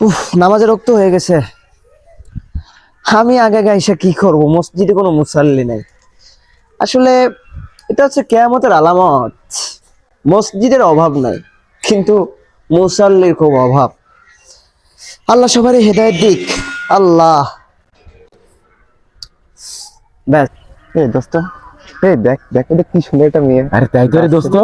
উফ নামাজের রক্ত হয়ে গেছে। আমি আগে গাইসা কি করব? মসজিদে কোনো মুসাল্লি নাই। আসলে এটা হচ্ছে কেয়ামতের আলামত। মসজিদের অভাব নাই কিন্তু মুসাল্লির খুব অভাব। আল্লাহ সবারই হেদায়েত দিক। আল্লাহ। ব্যাস। এই দোস্ত এই দেখ দেখ এটা কি সুন্দর একটা মেয়ে। আরে তাই তো রে দোস্ত।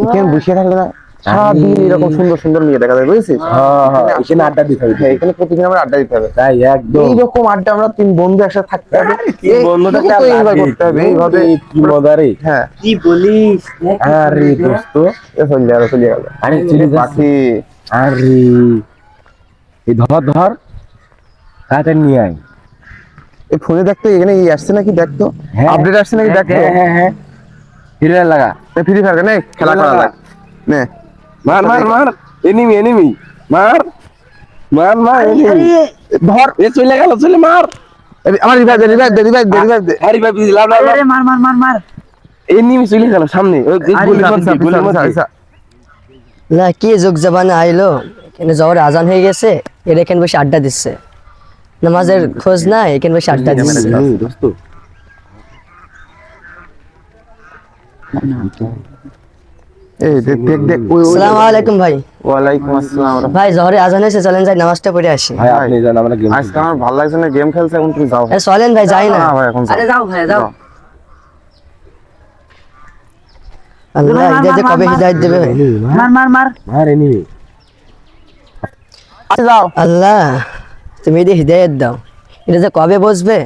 এখানে বসে থাকলে না? সারাদিন এরকম সুন্দর সুন্দর মেয়ে দেখা যায় বুঝেছিস? হ্যাঁ হ্যাঁ এখানে আড্ডা দিতে হবে। হ্যাঁ, এখানে প্রতিদিন আমরা আড্ডা দিতে হবে। তাই একদম। এইরকম আড্ডা আমরা তিন বন্ধু একসাথে থাকতে হবে। তিন বন্ধু থাকতে এইভাবে করতে হবে এইভাবে কি মজা রে। হ্যাঁ। কি বলিস? আরে দোস্ত। এ চলে গেল চলে গেল। আরে চলে পাখি। আরে এই ধর ধর। তাড়াতাড়ি নিয়ে আয়। এই ফোনে দেখতো এখানে এই আসছে নাকি দেখতো? হ্যাঁ। আপডেট আসছে নাকি দেখতো? হ্যাঁ হ্যাঁ হ্যাঁ। হিরো লাগা। ফ্রি ফায়ার নে খেলা করা নে। মার মার মার। এনিমি এনিমি মার মার মার এনিমি ধর। এ চলে গেল চলে মার। আমার রিভাইভ দে রিভাইভ দে রিভাইভ দে রিভাইভ দে। আরে ভাই লাভ লাভ লাভ। মার মার মার মার। এনিমি চলে গেল সামনে। ওই গুলি মারছে গুলি মারছে। না কি যুগ জামানে আইলো? এখানে জহর আজান হয়ে গেছে এর এখানে বসে আড্ডা দিচ্ছে। নামাজের খোঁজ নাই এখানে বসে আড্ডা দিচ্ছে। দোস্ত। এই দেখ দেখ দেখ ওই ওই সালাম আলাইকুম ভাই। ওয়ালাইকুম আসসালাম। ভাই জহরে আজান হয়েছে চলেন যাই নামাজটা পড়ে আসি। ভাই আপনি জান আমরা গেম আজকে আমার ভালো লাগছে না গেম খেলছে এখন তুমি যাও। চলেন ভাই যাই না। না ভাই এখন যাও। যাও ভাই যাও। আল্লাহ ঈদের যে কবে হিদায়ত দেবে মার। মার মার মার। এনিমি। আচ্ছা, যাও। আল্লাহ তুমি এদের হৃদায়ত দাও এটা যে কবে বসবে?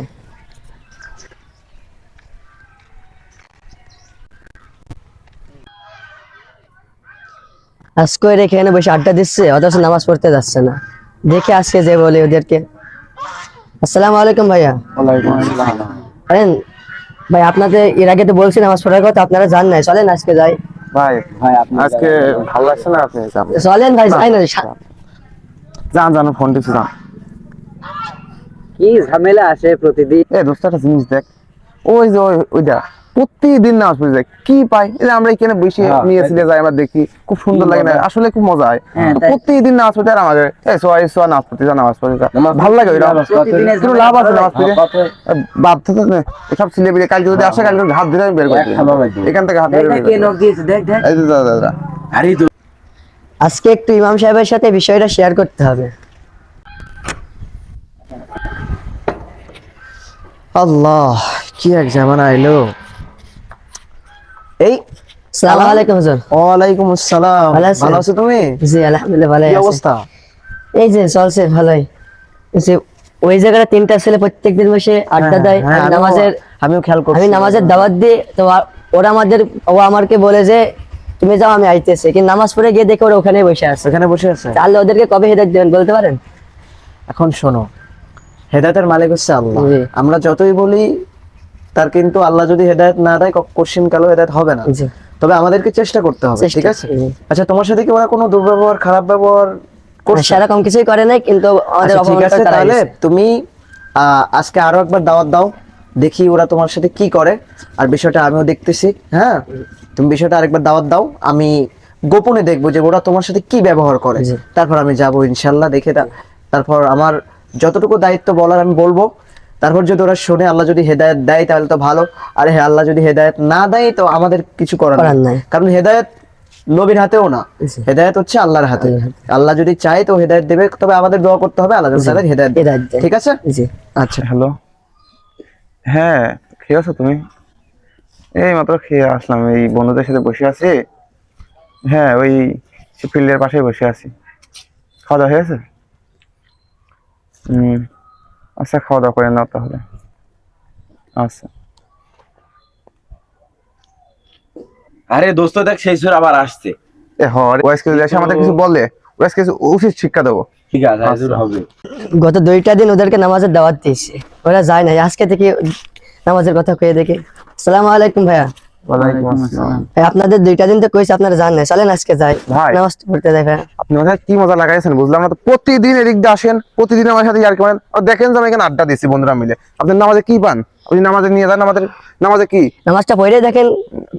আজকে এর এখানে বসে আড্ডা দিচ্ছে অথচ নামাজ পড়তে যাচ্ছে না। দেখে আজকে যে বলে ওদেরকে। আসসালামু আলাইকুম ভাইয়া। আসসালাম। ভাই আপনাদের এর আগে তো বলছি নামাজ পড়ার কথা আপনারা জান নাই। চলেন আজকে যাই। ভাই ভাই আপনি আজকে ভালো লাগছে না আপনি? যান চলেন ভাই যাই না। সা- যান জানো ফোন টিপছে যান। কি ঝামেলা আসে প্রতিদিন? এ দোস্ত একটা জিনিস দেখ। ওই যে ওই- ওইটা প্রতিদিন নামাজ পড়ে যায় কি পাই এই যে আমরা এখানে বসে হ্যাঁ, নিয়ে ছিলে যাই আমরা দেখি খুব সুন্দর লাগে না আসলে খুব মজা হয়। প্রতিদিন নামাজ পড়তে আর আমাদের এই সোয়া এই সোয়া নামাজ পড়তে যা নামাজ পড়তে যা ভালো লাগে ওইটা কিন্তু লাভ আছে নামাজ পড়ে? বাধ্য তো না এসব ছিলে বিলে কালকে যদি আসে কালকে হাত ধরে আমি বের করে এখান থেকে হাত ধরে দেখ দেখ এই যে দাদা দাদা। আরে তো। আজকে একটু ইমাম সাহেবের সাথে বিষয়টা শেয়ার করতে হবে। আল্লাহ কি এক জামানা আইলো। এই সালাম আলাইকুম হুজুর। ওয়ালাইকুম আসসালাম। ভালো আছো তুমি? জি আলহামদুলিল্লাহ ভালোই কি আছি। অবস্থা? এই যে চলছে ভালোই। ওই জায়গাটা তিনটা ছেলে বসে আড্ডা দেয় হ্যাঁ, আমি আমিও- নামাজের আমিও খেয়াল আমি নামাজের দাওয়াত দিই তো ওরা আমাদের ও আমাকে বলে যে তুমি যাও আমি আইতেছি। কিন্তু নামাজ পড়ে গিয়ে দেখে ওরা ওখানে বসে আছে। ওখানে বসে আছে? তাহলে ওদেরকে কবে হেদায়ত দেবেন বলতে পারেন? এখন শোনো হেদায়তের মালিক হচ্ছে আল্লাহ। আমরা যতই বলি তার কিন্তু আল্লাহ যদি হেদায়ত না দেয় কোশ্চিন কালো হেদায়ত হবে না। তবে আমাদেরকে চেষ্টা করতে হবে ঠিক আছে? আচ্ছা তোমার সাথে কি ওরা কোনো দুর্ব্যবহার খারাপ ব্যবহার করছে? সেরকম কিছুই করে নাই কিন্তু আমাদের আচ্ছা, ঠিক আছে তাহলে তুমি আজকে আরও একবার দাওয়াত দাও দেখি ওরা তোমার সাথে কি করে। আর বিষয়টা আমিও দেখতেছি হ্যাঁ? তুমি বিষয়টা আরেকবার দাওয়াত দাও আমি গোপনে দেখব যে ওরা তোমার সাথে কি ব্যবহার করে। তারপর আমি যাব ইনশাল্লাহ দেখে তারপর আমার যতটুকু দায়িত্ব বলার আমি বলব তারপর যদি ওরা শুনে আল্লাহ যদি হেদায়েত দেয় তাহলে তো ভালো। আর হ্যাঁ আল্লাহ যদি হেদায়েত না দেয় তো আমাদের কিছু করার নাই। কারণ হেদায়েত নবীর হাতেও না। হেদায়েত হচ্ছে আল্লাহর হাতে। আল্লাহ যদি চায় তো হেদায়েত দেবে। তবে আমাদের দোয়া করতে হবে আল্লাহ তাদের হেদায়েত দেয়। হেদায়েত দেয়। ঠিক আছে? আচ্ছা। হ্যালো। হ্যাঁ খেয়ে আছো তুমি। এই মাত্র খেয়ে আসলাম। এই বন্ধুদের সাথে বসে আছি। হ্যাঁ ওই ফিল্ডের পাশে বসে আছি। খাওয়া দাওয়া হয়েছে হুম। আচ্ছা খাওয়া দাওয়া করে নাও তাহলে। আচ্ছা। আরে দোস্ত দেখ সেই সুর আবার আসছে। এ হর ওয়াইসকে যদি এসে আমাদের কিছু বলে। ওয়াইসকে উচিত শিক্ষা দেবো। ঠিক আছে হাজির হবে গত দুইটা দিন ওদেরকে নামাজের দাওয়াত দিয়েছি। ওরা যায় না আজকে থেকে নামাজের কথা কয়ে দেখে। সালাম আলাইকুম ভাইয়া। আপনাদের দুইটা দিন তো কইছে আপনারা জান না চলেন আজকে যাই। নামাজ পড়তে যাই আপনি মাথায় কি মজা লাগাইছেন বুঝলাম না তো। প্রতিদিন এদিক দিয়ে আসেন প্রতিদিন আমার সাথে ইয়ার করেন। আর দেখেন যে আমি এখানে আড্ডা দিচ্ছি বন্ধুরা মিলে। আপনি নামাজে কি পান? আপনি নামাজে নিয়ে যান আমাদের নামাজে কি? নামাজটা পড়ে দেখেন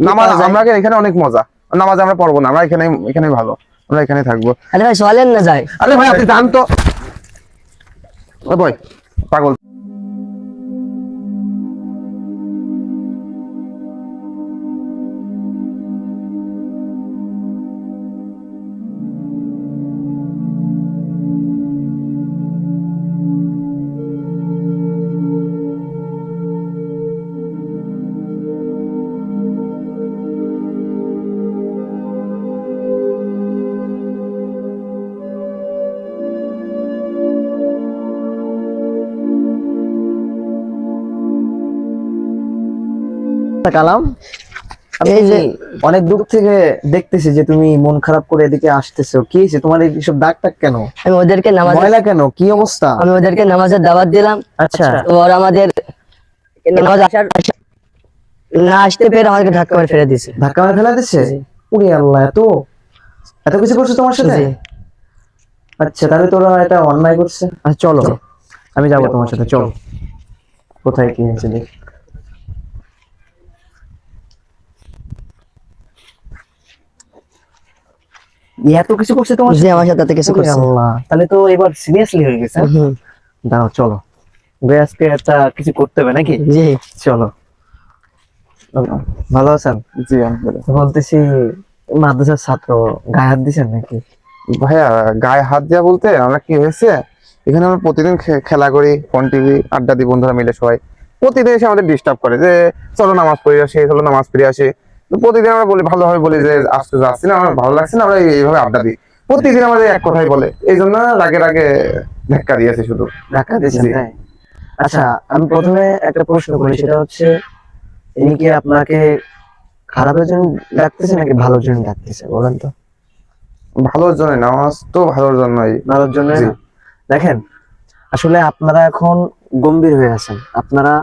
নামাজ আমরা এখানে অনেক মজা। নামাজ আমরা পড়ব না আমরা এখানে এখানে ভালো। আমরা এখানে থাকব। আরে ভাই চলেন না যাই। আরে ভাই আপনি জান তো। ভাই পাগল। কালাম। আমি এই যে- অনেক দূর থেকে দেখতেছি যে তুমি মন খারাপ করে এদিকে আসতেছো। কি হয়েছে? তোমার এইসব দাগ টাগ কেন? আমি ওদেরকে নামাজ ময়লা কেন? কি অবস্থা? আমি ওদেরকে নামাজের দাওয়াত দিলাম। আচ্ছা। ওরা আমাদের নামাজ আসার না আসতে পেরে আমাদেরকে ধাক্কা মেরে ফেলে ধাক্কা মেরে ফেলা উড়ি আল্লাহ এত? এত কিছু করছ তোমার সাথে? আচ্ছা তাহলে তোরা এটা অন্যায় করছে? আচ্ছা চলো। আমি যাব তোমার সাথে চলো। কোথায় কি হয়েছে দেখি। এত কিছু করছে তোমার জি আমার সাথে কিছু করছে। আল্লাহ। তাহলে তো এবার সিরিয়াসলি হয়ে গেছে। চলো। আজকে একটা কিছু করতে হবে নাকি? জি। চলো। ভালো আছেন? জি আলহামদুলিল্লাহ। বলতেছি মাদ্রাসার ছাত্র গায়ে হাত দিছেন নাকি? ভাইয়া গায়ে হাত দেওয়া বলতে আমরা কি হয়েছে? এখানে আমরা প্রতিদিন খে- খেলা করি ফোন টিভি আড্ডা দিই বন্ধুরা মিলে সবাই। প্রতিদিন এসে আমাদের ডিস্টার্ব করে যে চলো নামাজ পড়ে আসি চলো নামাজ পড়ে আসি। প্রতিদিন আমরা বলি ভালোভাবে বলি যে আজকে যাচ্ছি না আমার ভালো লাগছে না আমরা এইভাবে আড্ডা দিই। প্রতিদিন আমাদের এক কথাই বলে। এই জন্য রাগে রাগে ধাক্কা দিয়েছে শুধু। ধাক্কা দিয়েছেন আচ্ছা আমি প্রথমে একটা প্রশ্ন করি সেটা হচ্ছে ইনি কি আপনাকে খারাপের জন্য ডাকতেছে নাকি ভালোর জন্য ডাকতেছে বলেন তো? ভালোর জন্য নামাজ তো ভালোর জন্যই। ভালোর জন্য। দেখেন আসলে আপনারা এখন গম্ভীর হয়ে আছেন। আপনারা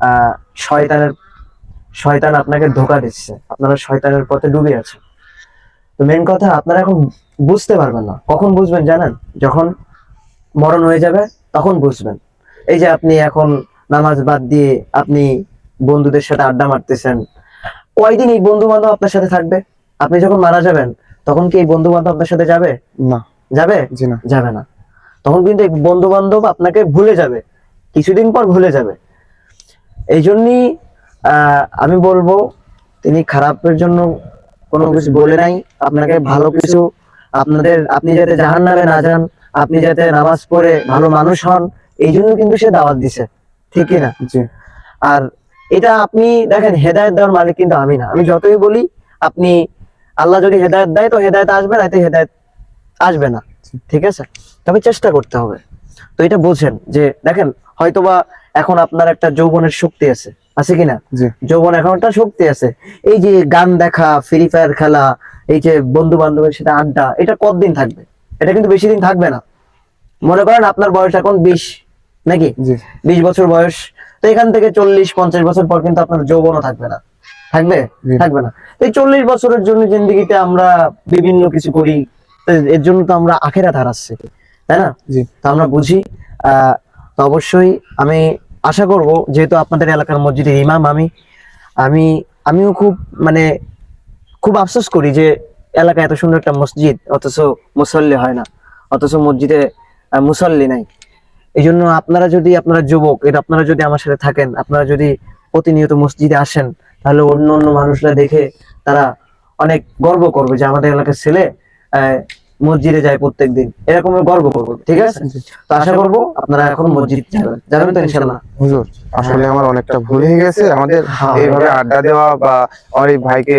আহ শয়তানের শয়তান আপনাকে ধোকা দিচ্ছে। আপনারা শয়তানের পথে ডুবে আছেন। তো মেন কথা আপনারা এখন বুঝতে পারবেন না। কখন বুঝবেন জানেন? যখন মরণ হয়ে যাবে তখন বুঝবেন। এই যে আপনি এখন নামাজ বাদ দিয়ে আপনি বন্ধুদের সাথে আড্ডা মারতেছেন কয়দিন এই বন্ধু বান্ধব আপনার সাথে থাকবে? আপনি যখন মারা যাবেন তখন কি এই বন্ধু বান্ধব আপনার সাথে যাবে? না। যাবে? না। যাবে না। তখন কিন্তু এই বন্ধু বান্ধব আপনাকে ভুলে যাবে। কিছুদিন পর ভুলে যাবে। এই জন্যই আমি বলব তিনি খারাপের জন্য কোনো কিছু বলে নাই। আপনাকে ভালো কিছু আপনাদের আপনি যাতে জাহান নামে না যান আপনি যাতে নামাজ পড়ে ভালো মানুষ হন এই জন্য কিন্তু সে দাওয়াত দিছে। ঠিক কি না? জি। আর এটা আপনি দেখেন হেদায়ত দেওয়ার মালিক কিন্তু আমি না। আমি যতই বলি আপনি আল্লাহ যদি হেদায়ত দেয় তো হেদায়ত আসবে না হেদায়ত আসবে না। ঠিক আছে? তবে চেষ্টা করতে হবে। তো এটা বোঝেন যে দেখেন হয়তোবা এখন আপনার একটা যৌবনের শক্তি আছে। আছে কিনা? যৌবন এখন একটা শক্তি আছে। এই যে গান দেখা ফ্রি ফায়ার খেলা এই যে বন্ধু বান্ধবের সাথে আড্ডা এটা কতদিন থাকবে? এটা কিন্তু বেশি দিন থাকবে না। মনে করেন আপনার বয়স এখন বিশ নাকি? বিশ বছর বয়স তো এখান থেকে চল্লিশ পঞ্চাশ বছর পর কিন্তু আপনার যৌবনও থাকবে না। থাকবে? থাকবে না। এই চল্লিশ বছরের জন্য জিন্দগিতে আমরা বিভিন্ন কিছু করি। এর জন্য তো আমরা আখেরাত হারাচ্ছি তাই না? তো আমরা বুঝি আহ, তো অবশ্যই আমি আশা করব, যেহেতু আপনাদের এলাকার মসজিদের ইমাম আমি আমি, আমিও খুব মানে খুব আফসোস করি যে এলাকায় এত সুন্দর একটা মসজিদ, অথচ মুসল্লি হয় না, অথচ মসজিদে মুসল্লি নাই। এই জন্য আপনারা যদি, আপনারা যুবক, এটা আপনারা যদি আমার সাথে থাকেন, আপনারা যদি প্রতিনিয়ত মসজিদে আসেন, তাহলে অন্য অন্য মানুষরা দেখে তারা অনেক গর্ব করবে যে আমাদের এলাকার ছেলে মসজিদে যায় প্রত্যেকদিন। এরকম গর্ব করব ঠিক আছে? তো আশা করব আপনারা এখন মসজিদ যাবেন। যাবেন তো ইনশাল্লাহ হুজুর আসলে আমার অনেকটা ভুল হয়ে গেছে। আমাদের হ্যাঁ, এইভাবে আড্ডা দেওয়া বা আমার ভাইকে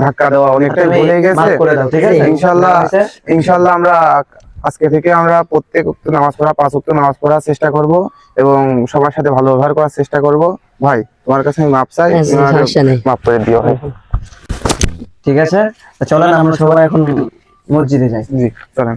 ধাক্কা দেওয়া অনেকটাই ভুল হয়ে গেছে। করে দাও ঠিক আছে? ইনশাল্লাহ ইনশাল্লাহ আমরা আজকে থেকে আমরা প্রত্যেক উক্ত নামাজ পড়া পাঁচ উক্ত নামাজ পড়ার চেষ্টা করব এবং সবার সাথে ভালো ব্যবহার করার চেষ্টা করব। ভাই তোমার কাছে আমি মাপ চাই হ্যাঁ। মাফ করে দিও ঠিক আছে? তো চলেন আমরা সবাই এখন মসজিদে যাই। জি চলেন।